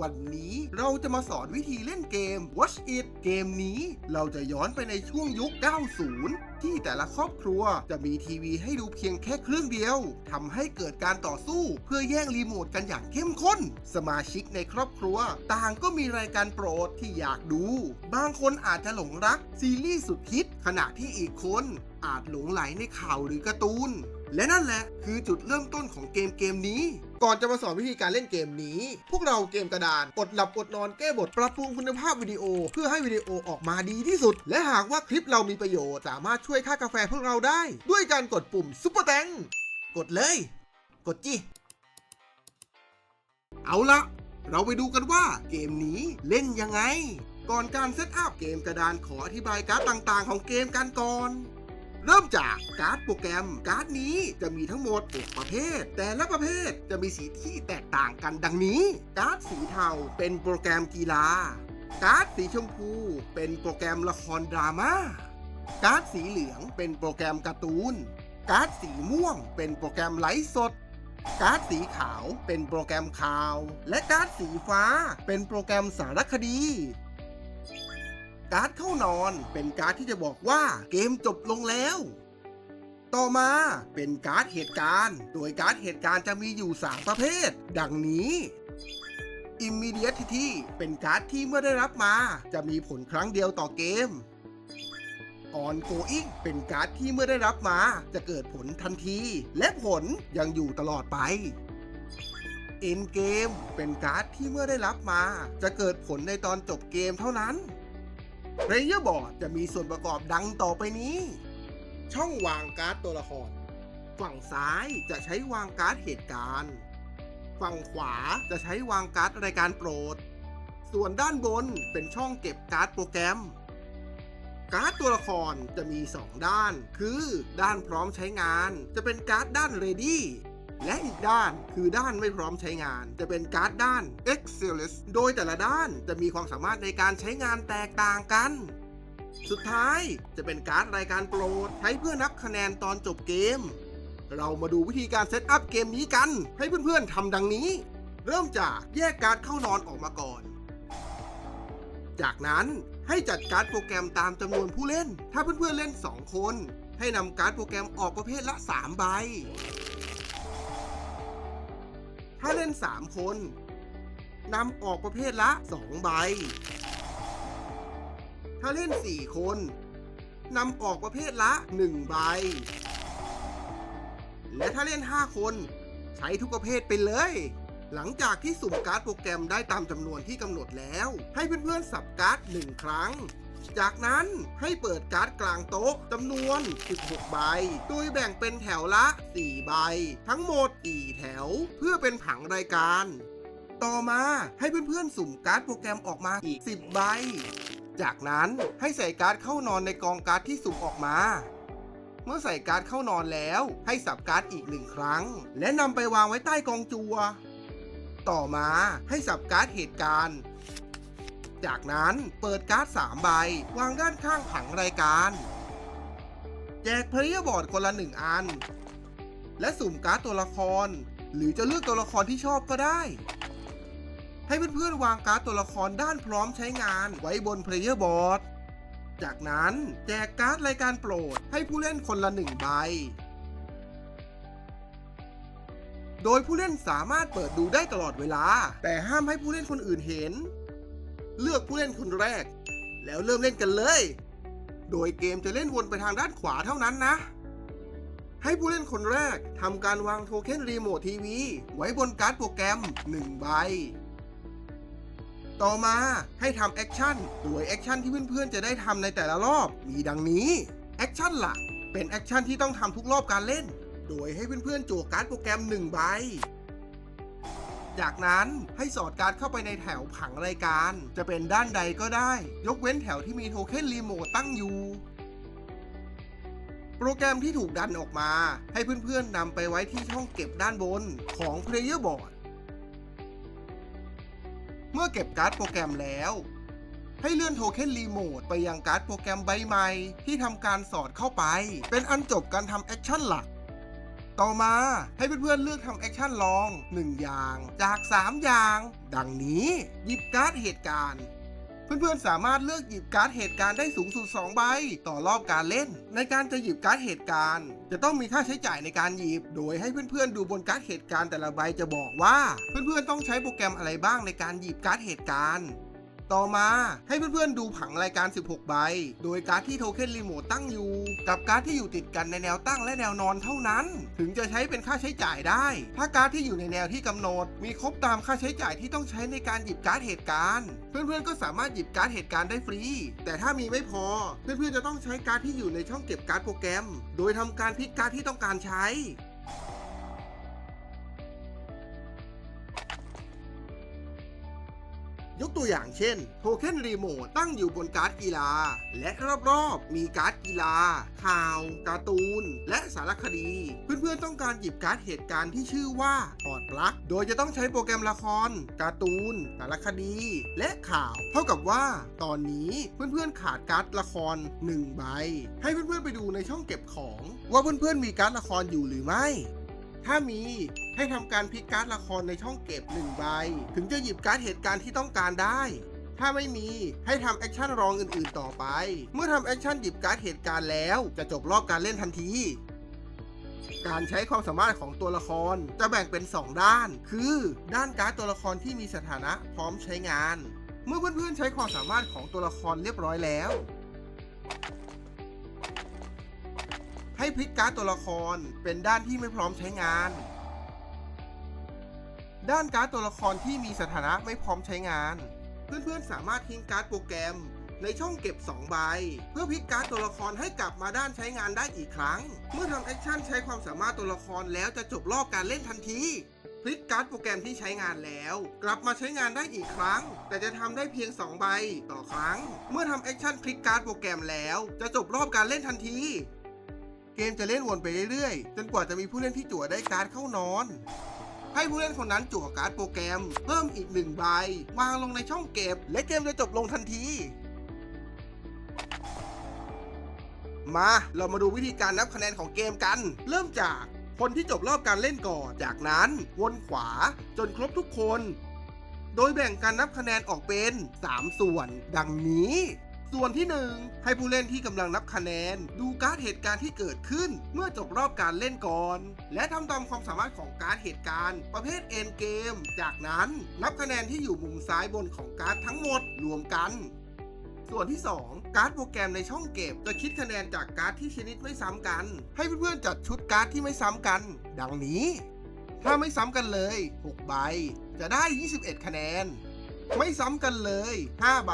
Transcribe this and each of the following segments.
วันนี้เราจะมาสอนวิธีเล่นเกม Watch It เกมนี้เราจะย้อนไปในช่วงยุค 90 ที่แต่ละครอบครัวจะมีทีวีให้ดูเพียงแค่เครื่องเดียวทำให้เกิดการต่อสู้เพื่อแย่งรีโมทกันอย่างเข้มข้น สมาชิกในครอบครัว ต่างก็มีรายการโปรดที่อยากดู บางคนอาจจะหลงรักซีรีส์สุดฮิตขณะที่อีกคนอาจหลงไหลในข่าวหรือการ์ตูน และนั่นแหละคือจุดเริ่มต้นของเกมเกมนี้ ก่อนจะมาสอนวิธีการเล่นเกมนี้ พวกเราเกมกระดานอดหลับอดนอนแก้บทปรับปรุงคุณภาพวิดีโอ เพื่อให้วิดีโอออกมาดีที่สุด และหากว่าคลิปเรามีประโยชน์ สามารถช่วยค่ากาแฟพวกเราได้ ด้วยการกดปุ่มซุปเปอร์แตงกดเลย กดจิเอาละเราไปดูกันว่าเกมนี้เล่นยังไง ก่อนการเซตอัพเกมกระดานขออธิบายการ์ดต่างๆ ของเกมกันก่อน เริ่มจากการ์ดโปรแกรม การ์ดนี้จะมีทั้งหมด 6 ประเภท แต่ละประเภทจะมีสีที่แตกต่างกันดังนี้ การ์ดสีเทาเป็นโปรแกรมกีฬา การ์ดสีชมพูเป็นโปรแกรมละครดราม่า การ์ดสีเหลืองเป็นโปรแกรมการ์ตูน การ์ดสีม่วงเป็นโปรแกรมไลฟ์สด การ์ดสีขาวเป็นโปรแกรมข่าว และการ์ดสีฟ้าเป็นโปรแกรมสารคดี การ์ดเข้านอนเป็นการ์ดที่จะบอกว่าเกมจบลงแล้ว ต่อมาเป็นการ์ดเหตุการณ์ โดยการ์ดเหตุการณ์จะมีอยู่ 3 ประเภท ดังนี้ Immediately เป็นการ์ดที่เมื่อได้รับมา จะมีผลครั้งเดียวต่อเกม Ongoing เป็นการ์ดที่เมื่อได้รับมา จะเกิดผลทันที และผลยังอยู่ตลอดไป End Game เป็นการ์ดที่เมื่อได้รับมา จะเกิดผลในตอนจบเกมเท่านั้น Player Board จะมีส่วนประกอบดังต่อไปนี้ ช่องวางการ์ดตัวละคร ฝั่งซ้ายจะใช้วางการ์ดเหตุการณ์ ฝั่งขวาจะใช้วางการ์ดรายการโปรด ส่วนด้านบนเป็นช่องเก็บการ์ดโปรแกรม การ์ดตัวละครจะมี 2 ด้าน คือ ด้านพร้อมใช้งาน จะเป็นการ์ดด้าน Ready และอีกด้านคือด้านไม่พร้อมใช้งาน จะเป็นการ์ดด้าน e x c e l l e n c โดยแต่ละด้านจะมีความสามารถในการใช้งานแตกต่างกัน สุดท้ายจะเป็นการ์ดรายการโปรด ใช้เพื่อนับคะแนนตอนจบเกม เรามาดูวิธีการเซตอัพเกมนี้กัน ให้เพื่อนๆทำดังนี้ เริ่มจากแยกการ์ดเข้านอนออกมาก่อน จากนั้นให้จัดการ์ดโปรแกรมตามจำนวนผู้เล่น ถ้าเพื่อนๆเล่น 2 คน ให้นำการ์ดโปรแกรมออกประเภทละ 3 ใบ ถ้าเล่น 3 คนนำออกประเภทละ 2 ใบ ถ้าเล่น 4 คนนำออกประเภทละ 1 ใบ และถ้าเล่น 5 คน ใช้ทุกประเภทไปเลย หลังจากที่สุ่มการ์ดโปรแกรมได้ตามจำนวนที่กำหนดแล้ว ให้เพื่อนๆสับการ์ด 1 ครั้ง จากนั้นให้เปิดการ์ดกลางโต๊ะจำนวน 16 ใบ โดยแบ่งเป็นแถวละ 4 ใบ ทั้งหมด 4 แถว เพื่อเป็นผังรายการ ต่อมาให้เพื่อนๆสุ่มการ์ดโปรแกรมออกมาอีก 10 ใบ จากนั้นให้ใส่การ์ดเข้านอนในกองการ์ดที่สุ่มออกมา เมื่อใส่การ์ดเข้านอนแล้ว ให้สับการ์ดอีกหนึ่งครั้ง และนำไปวางไว้ใต้กองจัว ต่อมาให้สับการ์ดเหตุการณ์ จากนั้นเปิดการ์ด3ใบวางด้านข้างผังรายการ แจกเพลเยอร์บอร์ดคนละหนึ่งอัน และสุ่มการ์ดตัวละคร หรือจะเลือกตัวละครที่ชอบก็ได้ ให้เพื่อนๆวางการ์ดตัวละครด้านพร้อมใช้งานไว้บนเพลเยอร์บอร์ดจากนั้นแจกการ์ดรายการโปรดให้ผู้เล่นคนละหนึ่งใบ โดยผู้เล่นสามารถเปิดดูได้ตลอดเวลา แต่ห้ามให้ผู้เล่นคนอื่นเห็น เลือกผู้เล่นคนแรก แล้วเริ่มเล่นกันเลย โดยเกมจะเล่นวนไปทางด้านขวาเท่านั้นนะ ให้ผู้เล่นคนแรกทำการวางโทเค็นรีโมททีวีไว้บนการ์ดโปรแกรม 1 ใบ ต่อมาให้ทำแอคชั่น โดยแอคชั่นที่เพื่อนๆจะได้ทำในแต่ละรอบมีดังนี้แอคชั่นหลักเป็นแอคชั่นที่ต้องทำทุกรอบการเล่น โดยให้เพื่อนๆจั่วการ์ดโปรแกรม 1 ใบ จากนั้นให้สอดการ์ดเข้าไปในแถวผังรายการ จะเป็นด้านใดก็ได้ ยกเว้นแถวที่มีโทเค็นรีโมทตั้งอยู่โปรแกรมที่ถูกดันออกมา ให้เพื่อนๆนำไปไว้ที่ช่องเก็บด้านบนของ Player Board เมื่อเก็บการ์ดโปรแกรมแล้ว ให้เลื่อนโทเค็นรีโมทไปยังการ์ดโปรแกรมใบใหม่ที่ทำการสอดเข้าไป เป็นอันจบการทำแอคชั่นหลัก ต่อมาให้เพื่อนๆเลือกทำแอคชั่นลอง 1 อย่างจาก 3 อย่าง ดังนี้หยิบการ์ดเหตุการณ์เพื่อนๆ สามารถเลือกหยิบการ์ดเหตุการณ์ได้สูงสุด 2 ใบ ต่อรอบการเล่น ในการจะหยิบการ์ดเหตุการณ์ จะต้องมีค่าใช้จ่ายในการหยิบ โดยให้เพื่อนๆ ดูบนการ์ดเหตุการณ์แต่ละใบจะบอกว่า เพื่อนๆ ต้องใช้โปรแกรมอะไรบ้างในการหยิบการ์ดเหตุการณ์ ต่อมาให้เพื่อนๆดูผังรายการ 16 ใบ โดยการ์ดที่โทเค็นรีโมทตั้งอยู่ กับการ์ดที่อยู่ติดกันในแนวตั้งและแนวนอนเท่านั้น ถึงจะใช้เป็นค่าใช้จ่ายได้ ถ้าการ์ดที่อยู่ในแนวที่กำหนด มีครบตามค่าใช้จ่ายที่ต้องใช้ในการหยิบการ์ดเหตุการณ์ เพื่อนๆก็สามารถหยิบการ์ดเหตุการณ์ได้ฟรี แต่ถ้ามีไม่พอ เพื่อนๆจะต้องใช้การ์ดที่อยู่ในช่องเก็บการ์ดโปรแกรม โดยทำการพลิกการ์ดที่ต้องการใช้ ยกตัวอย่างเช่น โทเค็นรีโมทตั้งอยู่บนการ์ดกีฬา และรอบๆ มีการ์ดกีฬา ข่าว การ์ตูน และสารคดี เพื่อนๆต้องการหยิบการ์ดเหตุการณ์ที่ชื่อว่าพอร์ตปลั๊ก โดยจะต้องใช้โปรแกรมละคร การ์ตูน สารคดี และข่าว เท่ากับว่า ตอนนี้เพื่อนๆขาดการ์ดละคร1ใบ ให้เพื่อนๆไปดูในช่องเก็บของ ว่าเพื่อนๆมีการ์ดละครอยู่หรือไม่ ถ้ามีให้ทำการพลิกการ์ดละครในช่องเก็บ1ใบ ถึงจะหยิบการ์ดเหตุการณ์ที่ต้องการได้ ถ้าไม่มีให้ทำแอคชั่นรองอื่นๆต่อไป เมื่อทำแอคชั่นหยิบการ์ดเหตุการณ์แล้วจะจบรอบการเล่นทันทีการใช้ความสามารถของตัวละครจะแบ่งเป็น 2 ด้าน คือด้านการ์ดตัวละครที่มีสถานะพร้อมใช้งาน เมื่อเพื่อนๆใช้ความสามารถของตัวละครเรียบร้อยแล้ว ให้พลิกการ์ดตัวละครเป็นด้านที่ไม่พร้อมใช้งาน ด้านการ์ดตัวละครที่มีสถานะไม่พร้อมใช้งาน เพื่อนๆสามารถทิ้งการ์ดโปรแกรมในช่องเก็บ 2 ใบ เพื่อพลิกการ์ดตัวละครให้กลับมาด้านใช้งานได้อีกครั้ง เมื่อทำแอคชั่นใช้ความสามารถตัวละครแล้วจะจบรอบการเล่นทันทีพลิกการ์ดโปรแกรมที่ใช้งานแล้ว กลับมาใช้งานได้อีกครั้ง แต่จะทำได้เพียง 2 ใบ ต่อครั้ง เมื่อทำแอคชั่นพลิกการ์ดโปรแกรมแล้ว จะจบรอบการเล่นทันที เกมจะเล่นวนไปเรื่อยๆ จนกว่าจะมีผู้เล่นที่จั่วได้การ์ดเข้านอน ให้ผู้เล่นคนนั้นจั่วการ์ดโปรแกรม เพิ่มอีกหนึ่งใบวางลงในช่องเก็บ และเกมจะจบลงทันที มาเรามาดูวิธีการนับคะแนนของเกมกัน เริ่มจากคนที่จบรอบการเล่นก่อน จากนั้นวนขวาจนครบทุกคน โดยแบ่งการนับคะแนนออกเป็น 3 ส่วน ดังนี้ ส่วนที่ 1 ให้ผู้เล่นที่กำลังนับคะแนน ดูการ์ดเหตุการณ์ที่เกิดขึ้น เมื่อจบรอบการเล่นก่อน และทำตามความสามารถของการ์ดเหตุการณ์ ประเภทเอ็นเกม จากนั้นนับคะแนนที่อยู่มุมซ้ายบนของการ์ดทั้งหมดรวมกันส่วนที่ 2 การ์ดโปรแกรมในช่องเก็บ จะคิดคะแนนจากการ์ดที่ชนิดไม่ซ้ำกัน ให้เพื่อนๆจัดชุดการ์ดที่ไม่ซ้ำกัน ดังนี้ ถ้าไม่ซ้ำกันเลย 6 ใบ จะได้ 21 คะแนน ไม่ซ้ำกันเลย 5 ใบ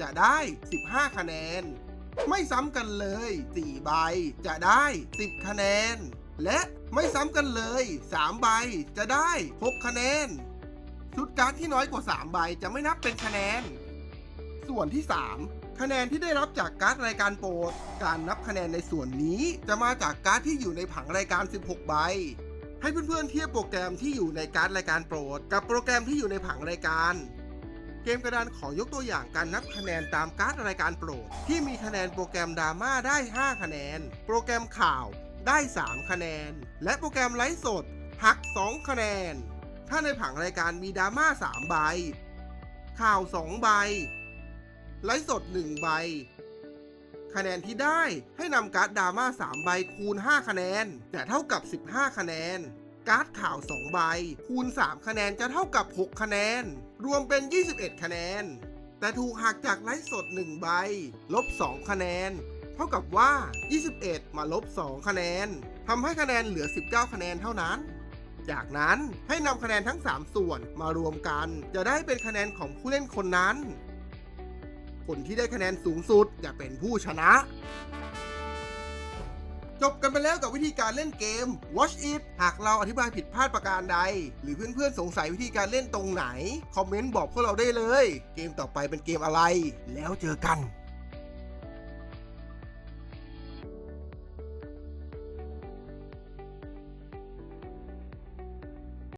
จะได้ 15 คะแนน ไม่ซ้ำกันเลย 4 ใบจะได้ 10 คะแนน และไม่ซ้ำกันเลย 3 ใบจะได้ 6 คะแนน ชุดการ์ดที่น้อยกว่า 3 ใบจะไม่นับเป็นคะแนน ส่วนที่ 3คะแนนที่ได้รับจากการ์ดรายการโปรด การนับคะแนนในส่วนนี้ จะมาจากการ์ดที่อยู่ในผังรายการ 16 ใบ ให้เพื่อนๆเทียบโปรแกรมที่อยู่ในการ์ดรายการโปรด กับโปรแกรมที่อยู่ในผังรายการ เกมกระดานขอยกตัวอย่างการนับคะแนนตามการ์ดรายการโปรด ที่มีคะแนนโปรแกรมดราม่าได้ 5 คะแนน โปรแกรมข่าวได้ 3 คะแนน และโปรแกรมไลฟ์สดหัก 2 คะแนน ถ้าในผังรายการมีดราม่า 3 ใบ ข่าว 2 ใบ ไลฟ์สด 1 ใบ คะแนนที่ได้ให้นำการ์ดดราม่า 3 ใบคูณ 5 คะแนนจะเท่ากับ 15 คะแนน การ์ดข่าว 2 ใบ คูณ 3 คะแนนจะเท่ากับ 6 คะแนน รวมเป็น 21 คะแนน แต่ถูกหักจากไลฟ์สด 1 ใบ ลบ 2 คะแนน เท่ากับว่า 21 มาลบ 2 คะแนนทำให้คะแนนเหลือ 19 คะแนนเท่านั้น จากนั้นให้นำคะแนนทั้ง 3 ส่วนมารวมกัน จะได้เป็นคะแนนของผู้เล่นคนนั้น คนที่ได้คะแนนสูงสุดจะเป็นผู้ชนะ จบกันไปแล้วกับวิธีการเล่นเกม Watch It หากเราอธิบายผิดพลาดประการใด หรือเพื่อนๆสงสัยวิธีการเล่นตรงไหน คอมเมนต์บอกพวกเราได้เลย เกมต่อไปเป็นเกมอะไร แล้วเจอกัน